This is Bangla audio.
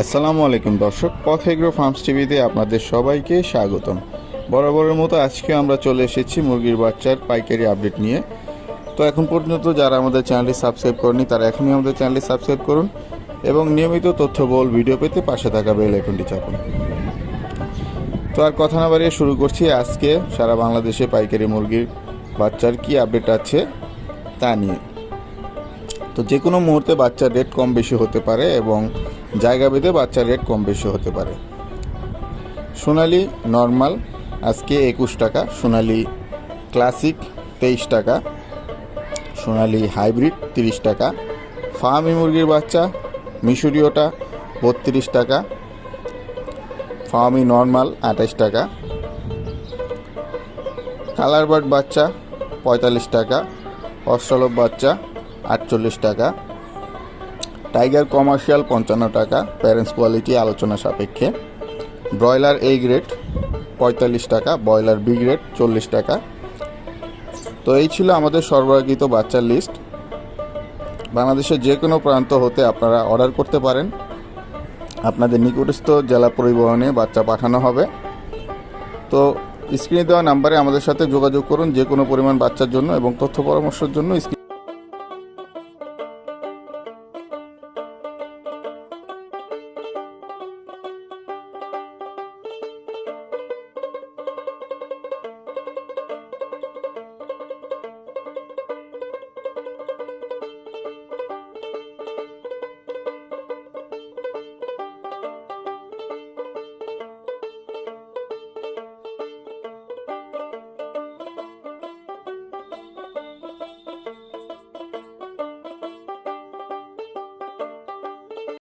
আসসালামু আলাইকুম দর্শক পথ এগ্রো ফার্মস টিভিতে আপনাদের সবাইকে স্বাগতম। বরাবরের মতো আজকে আমরা চলে এসেছি মুরগির বাচ্চার পাইকারি আপডেট নিয়ে। তো এখন পর্যন্ত যারা আমাদের চ্যানেলটি সাবস্ক্রাইব করেনি তারা এখনই আমাদের চ্যানেলটি সাবস্ক্রাইব করুন এবং নিয়মিত তথ্য তথ্যবহুল ভিডিও পেতে পাশে থাকা বেল আইকনটি চাপুন। তো আর কথা না বাড়িয়ে শুরু করছি আজকে সারা বাংলাদেশে পাইকারি মুরগির বাচ্চার কি আপডেট আছে তা নিয়ে। তো যে কোনো মুহূর্তে বাচ্চার রেট কম বেশি হতে পারে এবং জায়গা ভেদে বাচ্চার রেট কম বেশি হতে পারে। সোনালি নর্মাল আজকে একুশ টাকা। সোনালি ক্লাসিক তেইশ টাকা। সোনালি হাইব্রিড তিরিশ টাকা। ফার্মি মুরগির বাচ্চা মিশরীয়টা বত্রিশ টাকা। ফার্মি নর্মাল আঠাশ টাকা। কালার বার্ড বাচ্চা, পঁয়তাল্লিশ টাকা। অস্ট্রালব বাচ্চা আটচল্লিশ টাকা। টাইগার কমার্শিয়াল পঞ্চান্ন টাকা প্যারেন্টস কোয়ালিটি আলোচনা সাপেক্ষে। ব্রয়লার এ গ্রেড পঁয়তাল্লিশ টাকা ব্রয়লার বি গ্রেড চল্লিশ টাকা। তো এই ছিল আমাদের সরবরাহকৃত বাচ্চার লিস্ট বাংলাদেশের যে কোনো প্রান্ত হতে আপনারা অর্ডার করতে পারেন। আপনাদের নিকটস্থ জেলা পরিবহনে বাচ্চা পাঠানো হবে। তো স্ক্রিনে দেওয়া নাম্বারে আমাদের সাথে যোগাযোগ করুন যে কোনো পরিমাণ বাচ্চার জন্য এবং তথ্য পরামর্শের জন্য